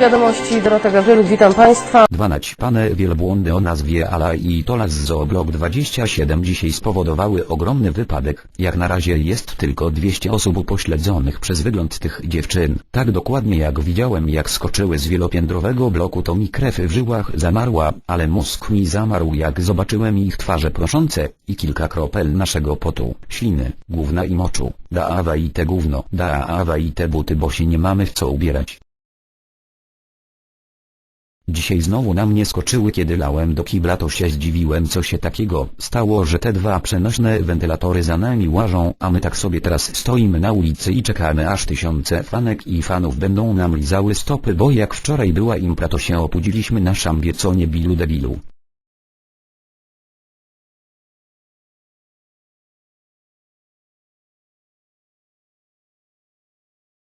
wiadomości, Dorota Gawryluk, witam Państwa. Dwa naćpane wielbłądy o nazwie Ala i Tolas z Zooblok 27 dzisiaj spowodowały ogromny wypadek. Jak na razie jest tylko 200 osób upośledzonych przez wygląd tych dziewczyn. Tak dokładnie jak widziałem jak skoczyły z wielopiętrowego bloku to mi krew w żyłach zamarła, ale mózg mi zamarł jak zobaczyłem ich twarze proszące i kilka kropel naszego potu, śliny, gówna i moczu. Da awa i te gówno, da awa i te buty bo się nie mamy w co ubierać. Dzisiaj znowu na mnie skoczyły kiedy lałem do kibla to się zdziwiłem co się takiego stało że te dwa przenośne wentylatory za nami łażą a my tak sobie teraz stoimy na ulicy i czekamy aż tysiące fanek i fanów będą nam lizały stopy bo jak wczoraj była impra to się obudziliśmy na szambie co nie bilu debilu.